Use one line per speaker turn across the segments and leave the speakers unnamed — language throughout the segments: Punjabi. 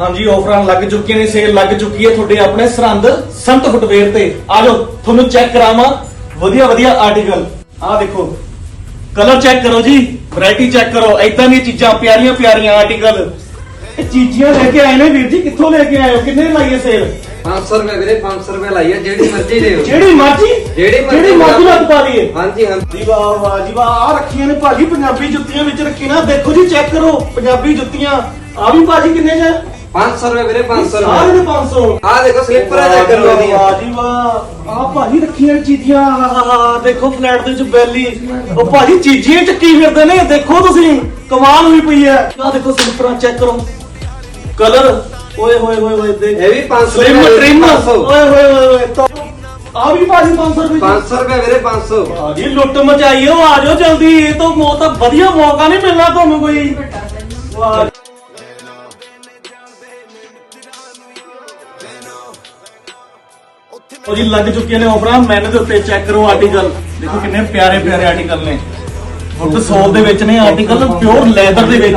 ਹਾਂਜੀ ਆਫਰਾਂ ਲੱਗ ਚੁੱਕੀਆਂ ਨੇ ਸੇਲ ਲੱਗ ਚੁੱਕੀ ਹੈ ਤੁਹਾਡੇ ਆਪਣੇ ਸਰਹੰਦ ਸੰਤ ਫੁੱਟਵੇਅਰ ਤੇ। ਆ ਜਾਓ ਤੁਹਾਨੂੰ ਚੈੱਕ ਕਰਾਵਾਂ। ਵਧੀਆ ਵਧੀਆ ਆਰਟੀਕਲ ਆ ਦੇਖੋ ਕਲਰ ਚੈੱਕ ਕਰੋ ਜੀ ਵੈਰਾਈਟੀ ਚੈੱਕ ਕਰੋ। ਐਦਾਂ ਦੀਆਂ ਚੀਜ਼ਾਂ ਪਿਆਰੀਆਂ ਪਿਆਰੀਆਂ ਆਰਟੀਕਲ ਇਹ ਚੀਜ਼ੀਆਂ ਲੈ ਕੇ ਆਏ ਨੇ ਵੀਰ ਜੀ ਕਿੱਥੋਂ ਲੈ ਕੇ ਆਏ ਹੋ? ਕਿੰਨੇ ਦੀ ਲਾਈ ਹੈ ਸੇਲ
500 ਰੁਪਏ ਵੀਰੇ 500 ਰੁਪਏ ਲਾਈ ਹੈ ਜਿਹੜੀ ਮਰਜ਼ੀ ਲਿਓ
ਜਿਹੜੀ ਮਰਜ਼ੀ
ਜਿਹੜੀ ਮਰਜ਼ੀ
ਜਿਹੜੀ ਮਰਜ਼ੀ ਲੱਗ ਪਾ ਲਈਏ।
ਹਾਂਜੀ ਹਾਂਜੀ।
ਵਾਹ ਵਾਹ ਜੀ ਵਾਹ। ਆ ਰੱਖੀਆਂ ਨੇ ਭਾਜੀ ਪੰਜਾਬੀ ਜੁੱਤੀਆਂ ਵਿੱਚ ਰੱਖੀ ਨਾ। ਦੇਖੋ ਜੀ ਚੈੱਕ ਕਰੋ ਪੰਜਾਬੀ ਜੁੱਤੀਆਂ। ਆ ਵੀ ਭਾਜੀ ਕਿੰਨੇ ਚ
500 ਰੁਪਏ ਵੀਰੇ 500
ਸਾਰੇ
ਰੁਪਏ।
ਦੇ 500
ਆ ਦੇਖੋ ਸਲਿੱਪਰ ਆ ਚੈੱਕ ਕਰੋ ਇਹਦੀਆਂ
ਵਾਹ ਜੀ ਵਾਹ। ਆ ਭਾਜੀ ਰੱਖੀਆਂ ਚੀਜ਼ੀਆਂ ਆਹਾਹਾ, ਦੇਖੋ ਫਲੈਟ ਦੇ ਵਿੱਚ ਬੈਲੀ। ਉਹ ਭਾਜੀ ਚੀਜ਼ੀਆਂ ਚੱਕੀ ਫਿਰਦੇ ਨੇ ਦੇਖੋ ਤੁਸੀਂ। ਕਮਾਲ ਹੋਈ ਪਈ ਹੈ। ਆ ਦੇਖੋ ਸਲਿੱਪਰਾਂ ਚੈੱਕ ਕਰੋ। ਕਲਰ ਓਏ ਹੋਏ ਹੋਏ ਹੋਏ ਦੇਖ।
ਇਹ ਵੀ 500
ਸਲਿਮ
ਰੁਪਏ
ਟ੍ਰਿਮ
500
ਓਏ ਹੋਏ ਹੋਏ ਹੋਏ ਤਾਂ। ਆ ਵੀ ਭਾਜੀ 500 ਰੁਪਏ ਦੀ।
500 ਰੁਪਏ ਵੀਰੇ 500
ਆ ਜੀ ਲੁੱਟ ਮਚਾਈਓ ਆ ਜਾਓ ਜਲਦੀ। ਇਹ ਤਾਂ ਮੌਤ ਤਾਂ ਵਧੀਆ ਮੌਕਾ ਨਹੀਂ ਮਿਲਣਾ ਤੁਹਾਨੂੰ ਕੋਈ। ਵਾਹ ਉਹ ਜੀ ਲੱਗ ਚੁੱਕੀਆਂ ਨੇ ਆਫਰਾਂ ਮੈਨ ਦੇ ਉੱਤੇ ਚੈੱਕ ਕਰੋ ਆਰਟੀਕਲ ਦੇਖੋ ਕਿੰਨੇ ਪਿਆਰੇ ਪਿਆਰੇ ਆਰਟੀਕਲ ਨੇ। ਫੁੱਟ ਸੋਲ ਦੇ ਵਿੱਚ ਨੇ ਆਰਟੀਕਲ ਪਿਓਰ ਲੈਦਰ ਦੇ ਵਿੱਚ।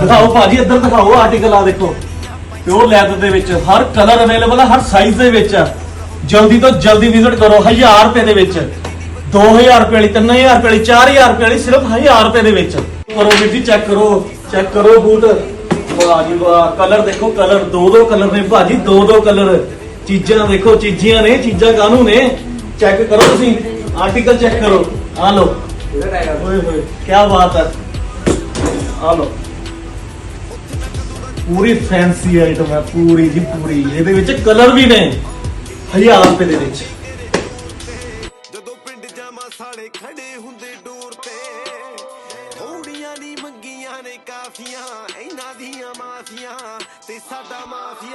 ਦਿਖਾਓ ਭਾਜੀ, ਇੱਧਰ ਦਿਖਾਓ ਆਰਟੀਕਲ ਆ, ਦੇਖੋ। ਪਿਓਰ ਲੈਦਰ ਦੇ ਵਿੱਚ, ਹਰ ਕਲਰ ਅਵੇਲੇਬਲ ਹੈ ਹਰ ਸਾਈਜ਼ ਦੇ ਵਿੱਚ। ਹੈ। ਜਲਦੀ ਤੋਂ ਜਲਦੀ ਵਿਜ਼ਿਟ ਕਰੋ 1000 ਰੁਪਏ ਦੇ ਵਿੱਚ। 2000 ਰੁਪਏ ਵਾਲੀ 3000 ਰੁਪਏ ਵਾਲੀ 4000 ਰੁਪਏ ਵਾਲੀ, ਸਿਰਫ 1000 ਰੁਪਏ ਦੇ ਵਿੱਚ। ਕਰੋ ਵੀਰ ਜੀ ਚੈੱਕ ਕਰੋ ਚੈੱਕ ਕਰੋ ਬੂਟ। ਵਾਹ ਜੀ ਵਾਹ ਕਲਰ ਦੇਖੋ, ਕਲਰ ਦੋ ਦੋ ਕਲਰ ਨੇ ਭਾਜੀ, ਦੋ ਦੋ ਕਲਰ। ਚੀਜ਼ਾਂ ਦੇਖੋ, ਚੀਜ਼ੀਆਂ ਨੇ, ਚੀਜ਼ਾਂ ਕਾਹਨੂੰ ਨੇ? ਚੈੱਕ ਕਰੋ ਤੁਸੀਂ। ਆਰਟੀਕਲ ਚੈੱਕ ਕਰੋ। ਆ ਲਓ। ਓਏ ਹੋਏ ਕੀ ਬਾਤ ਹੈ। ਆ ਲਓ। ਪੂਰੀ ਫੈਂਸੀ ਆਈਟਮ ਹੈ, ਪੂਰੀ ਜੀ ਪੂਰੀ। ਇਹਦੇ ਵਿੱਚ ਕਲਰ ਵੀ ਨੇ। 1000 ਰੁਪਏ ਦੇ ਵਿੱਚ।
ਜਦੋਂ ਪਿੰਡ ਜਾਵਾਂ, ਸਾਲੇ ਖੜੇ ਹੁੰਦੇ ਡੋਰ ਤੇ। ਨੇ ਕਾਫੀਆਂ ਇਹਨਾਂ ਦੀਆਂ ਮਾਫੀਆਂ ਤੇ ਸਾਡਾ ਮਾਫੀਆ